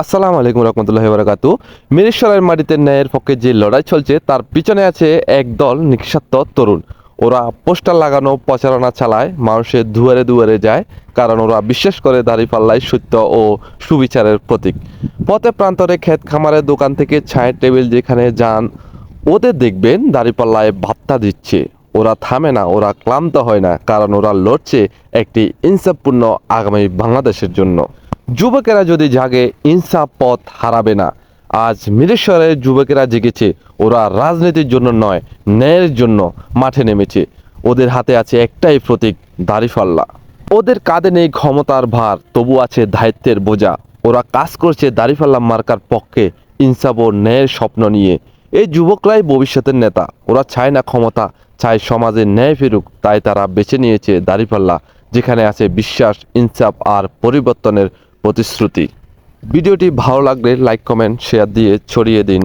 আসসালামু আলাইকুম রহমতুল্লাহ বারাকাতু মিরেশ্বরের মাটিতে ন্যায়ের পক্ষে যে লড়াই চলছে, তার পিছনে আছে একদল নিঃস্বার্থ তরুণ। ওরা পোস্টার লাগানো, প্রচারণা চালায়, মানুষের দুয়ারে দুয়ারে যায়, কারণ ওরা বিশ্বাস করে দাঁড়িপাল্লাই সত্য ও সুবিচারের প্রতীক। পথে প্রান্তরে ক্ষেত খামারের দোকান থেকে ছায়ের টেবিল যেখানে যান, ওদের দেখবেন দাঁড়িপাল্লায় ভাত্তা দিচ্ছে। ওরা থামে না, ওরা ক্লান্ত হয় না, কারণ ওরা লড়ছে একটি ইনসাফপূর্ণ আগামী বাংলাদেশের জন্য। যুবকেরা যদি জাগে, ইনসাফ পথ হারাবে না। আজ মিরেশ্বরের যুবকেরা জেগেছে। ওরা রাজনীতির জন্য নয়, ন্যায়ের জন্য মাঠে নেমেছে। ওদের হাতে আছে একটাই প্রতীক দাড়িফাল্লা ওদের কাঁধে নেই ক্ষমতার ভার, তবু আছে দায়িত্বের বোঝা। ওরা কাজ করছে দাড়িফাল্লা মার্কার পক্ষে, ইনসাফ ও ন্যায়ের স্বপ্ন নিয়ে। এই যুবকরাই ভবিষ্যতের নেতা। ওরা চায় না ক্ষমতা, চায় সমাজে ন্যায় ফিরুক। তাই তারা বেছে নিয়েছে দাড়িপাল্লা যেখানে আছে বিশ্বাস, ইনসাফ আর পরিবর্তনের প্রতিশ্রুতি। ভিডিওটি ভালো লাগলে লাইক কমেন্ট শেয়ার দিয়ে ছড়িয়ে দিন।